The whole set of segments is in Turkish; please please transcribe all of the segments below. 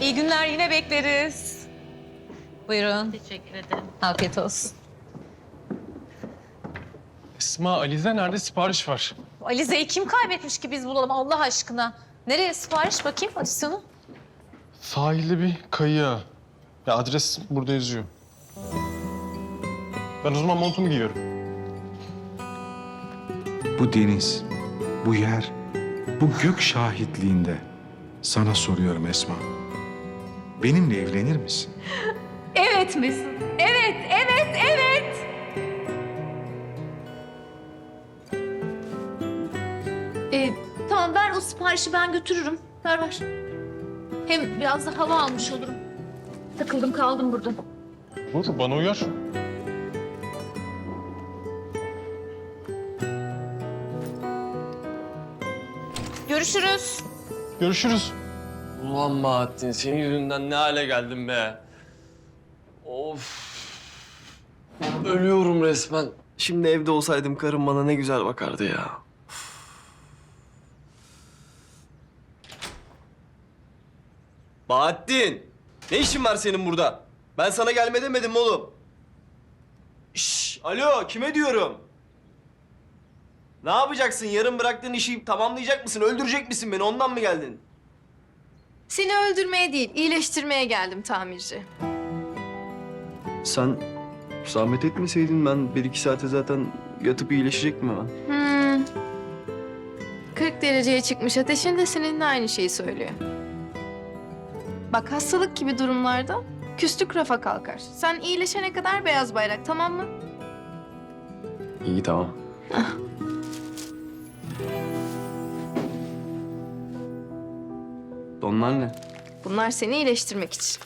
İyi günler yine bekleriz. Buyurun. Teşekkür ederim. Afiyet olsun. Esma, Alize nerede? Sipariş var. Alize'yi kim kaybetmiş ki biz bulalım Allah aşkına? Nereye sipariş bakayım adisyonu? Sahilde bir kayığa. Ya adres burada yazıyor. Ben o zaman montumu giyiyorum. Bu deniz, bu yer, bu gök şahitliğinde sana soruyorum Esma. Benimle evlenir misin? Evet Mesut. Evet, evet, evet. Ee, tamam ver o siparişi ben götürürüm. Ver ver. Hem biraz da hava almış olurum. Takıldım kaldım burada. Dur, bana uyar. Görüşürüz. Görüşürüz. Ulan Bahattin senin yüzünden ne hale geldim be. Of. Ölüyorum resmen. Şimdi evde olsaydım karım bana ne güzel bakardı ya. Bahattin! Ne işin var senin burada? Ben sana gelme demedim mi oğlum? Şş, alo kime diyorum? Ne yapacaksın? Yarın bıraktığın işi tamamlayacak mısın? Öldürecek misin beni? Ondan mı geldin? Seni öldürmeye değil, iyileştirmeye geldim tamirci. Sen zahmet etmeseydin ben bir iki saate zaten yatıp iyileşecektim hemen. Hmm. 40 dereceye çıkmış ateşin de seninle aynı şeyi söylüyor. Bak hastalık gibi durumlarda küslük rafa kalkar. Sen iyileşene kadar beyaz bayrak tamam mı? İyi tamam. Donlar ne? Bunlar seni iyileştirmek için.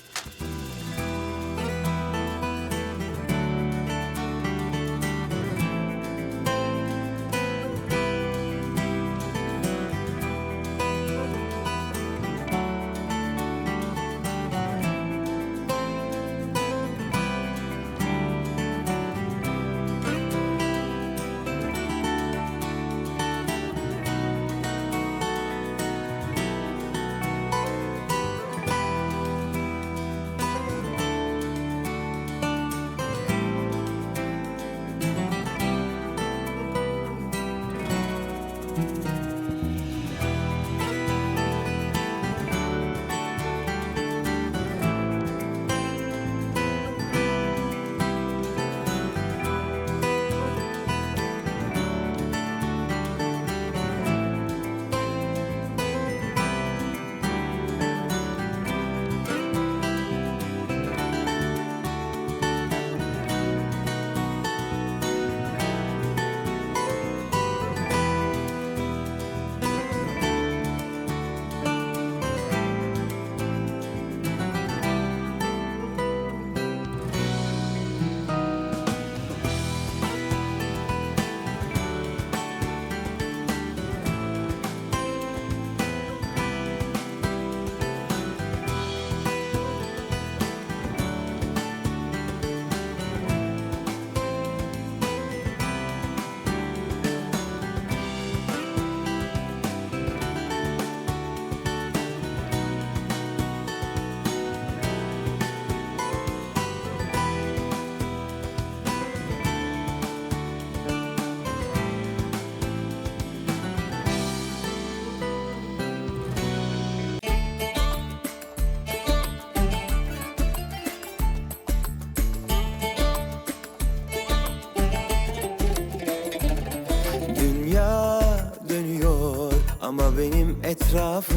Ama benim etrafım